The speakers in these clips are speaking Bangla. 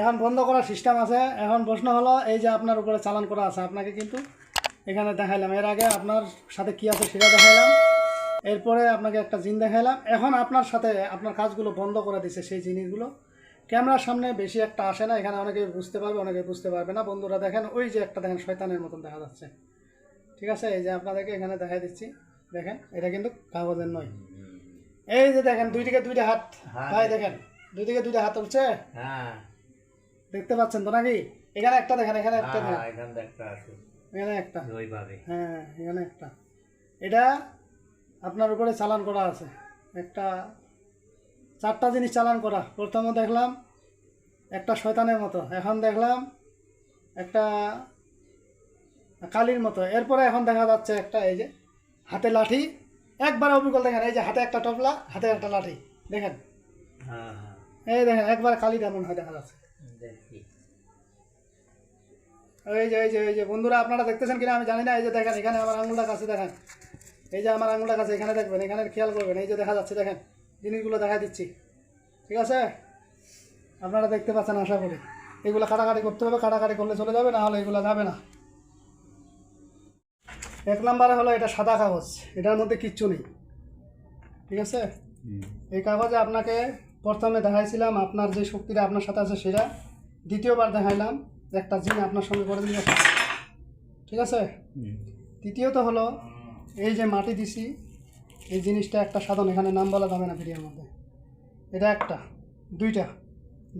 এখন বন্ধ করার সিস্টেম আছে। এখন প্রশ্ন হলো এই যে আপনার উপরে চালান করা আছে আপনাকে কিন্তু এখানে দেখাইলাম। এর আগে আপনার সাথে কি আছে সেটা দেখাইলাম। এরপরে আপনাকে একটা জিন দেখাইলাম। এখন আপনার সাথে আপনার কাজগুলো বন্ধ করে দিছে সেই জিনিসগুলো। ক্যামেরার সামনে বেশি একটা আসে না এখানে অনেকে বুঝতে পারবে অনেকে বুঝতে পারবে না। বন্ধুরা দেখেন ওই যে একটা দেখেন শয়তানের মতন দেখা যাচ্ছে। ঠিক আছে? এই যে আপনাদেরকে এখানে দেখাই দিচ্ছি। দেখেন এটা কিন্তু কাগজের নয়। এই যে দেখেন দুই দিকে দুইটা হাত। হ্যাঁ। ভাই দেখেন। দুই দিকে দুইটা হাত উঠছে হ্যাঁ। দেখতে পাচ্ছেন তো নাকি? এখানে একটা দেখেন এখানে একটা দেখেন। হ্যাঁ এখান দেখতে আছে। এখানে একটা। ওইভাবে। হ্যাঁ এখানে একটা। এটা আপনার উপরে চালান করা আছে। একটা চারটা জিনিস চালান করা। প্রথমে দেখলাম একটা শয়তানের মতো। এখন দেখলাম একটা কালির মতো। এরপরে এখন দেখা যাচ্ছে একটা এই যে হাতে লাঠি। একবার অবিকল দেখেন এই যে হাতে একটা টপলা হাতে একটা লাঠি। দেখেন? হ্যাঁ হ্যাঁ। এই দেখেন একবার কালিটা মনে হয় দেখা যাচ্ছে। এই যে এই যে এই যে বন্ধুরা আপনারা দেখতেছেন কিনা আমি জানি না এই যে দেখেন এখানে আমার আঙুলটা কাছে দেখেন। এই যে আমার আঙুলটা কাছে এখানে দেখবেন এখানে খেয়াল করবেন এই যে দেখা যাচ্ছে দেখেন জিনিসগুলো দেখা দিচ্ছি। ঠিক আছে? আপনারা দেখতে পাচ্ছেন আশা করি। এগুলো কাটাকাটি করতে হবে কাটাকাটি করলে চলে যাবে না হলে এগুলো যাবে না। এক নম্বরে হলো এটা সাদা কাগজ এটার মধ্যে কিচ্ছু নেই। ঠিক আছে? এই কাগজে আপনাকে প্রথমে দেখাইছিলাম আপনার যে শক্তিটা আপনার সাথে আছে সেটা। দ্বিতীয়বার দেখাইলাম একটা জিন আপনার সঙ্গে করে দিল ঠিক আছে? তৃতীয়ত হলো এই যে মাটি দিছি এই জিনিসটা একটা সাধন এখানে নাম বলা যাবে না ভিডিওর মধ্যে। এটা একটা দুইটা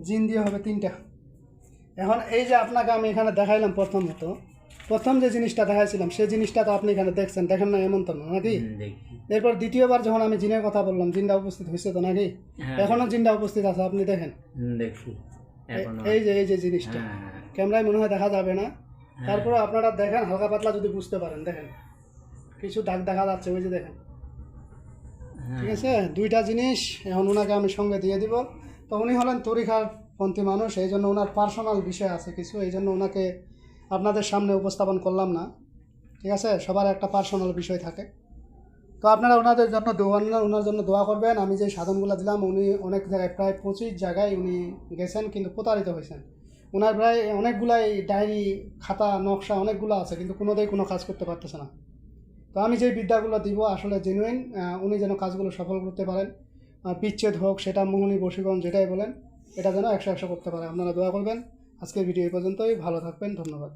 জিন দিয়ে হবে তিনটা। এখন এই যে আপনাকে আমি এখানে দেখাইলাম প্রথমত প্রথম যে জিনিসটা দেখাইছিলাম সেই জিনিসটা তো আপনি এখানে দেখছেন দেখেন না এমন তো না নাকি? এরপর দ্বিতীয়বার যখন আমি জিনের কথা বললাম জিনটা উপস্থিত হয়েছে তো নাকি? হ্যাঁ। এখনও জিনটা উপস্থিত আছে আপনি দেখেন। এই যে এই যে জিনিসটা। হ্যাঁ হ্যাঁ ক্যামেরায় মনে হয় দেখা যাবে না। তারপরে আপনারা দেখেন হালকা পাতলা যদি বুঝতে পারেন দেখেন। কিছু দাগ দেখা যাচ্ছে ওই যে দেখেন। হ্যাঁ। ঠিক আছে? দুইটা জিনিস এখন ওনাকে আমি সঙ্গে দিয়ে দিব। তো উনি হলেন তরিখার পন্থী মানুষ এই জন্য ওনার পার্সোনাল বিষয় আছে কিছু এই জন্য ওনাকে আপনাদের সামনে উপস্থাপন করলাম না, ঠিক আছে? সবার একটা পার্সোনাল বিষয় থাকে। তো আপনারা ওনাদের জন্য ওনার জন্য দোয়া করবেন। আমি যে সাধনগুলো দিলাম, উনি অনেক জায়গায়, প্রায় পঁচিশ জায়গায় উনি গেছেন, কিন্তু প্রতারিত হয়েছেন। ওনার প্রায় অনেকগুলাই ডায়েরি, খাতা, নকশা অনেকগুলো আছে, কিন্তু কোনোটাই কোনো কাজ করতে পারতেছে না। তো আমি যে বিদ্যাগুলো দিব, আসলে জেনুইন উনি যেন কাজগুলো সফল করতে পারেন। বিচ্ছেদ হোক, সেটা মোহনী বশীকরণ যেটাই বলেন, এটা যেন একশো একশো করতে পারে। আপনারা দোয়া করবেন। আজকের ভিডিও এই পর্যন্তই। ভালো থাকবেন ধন্যবাদ।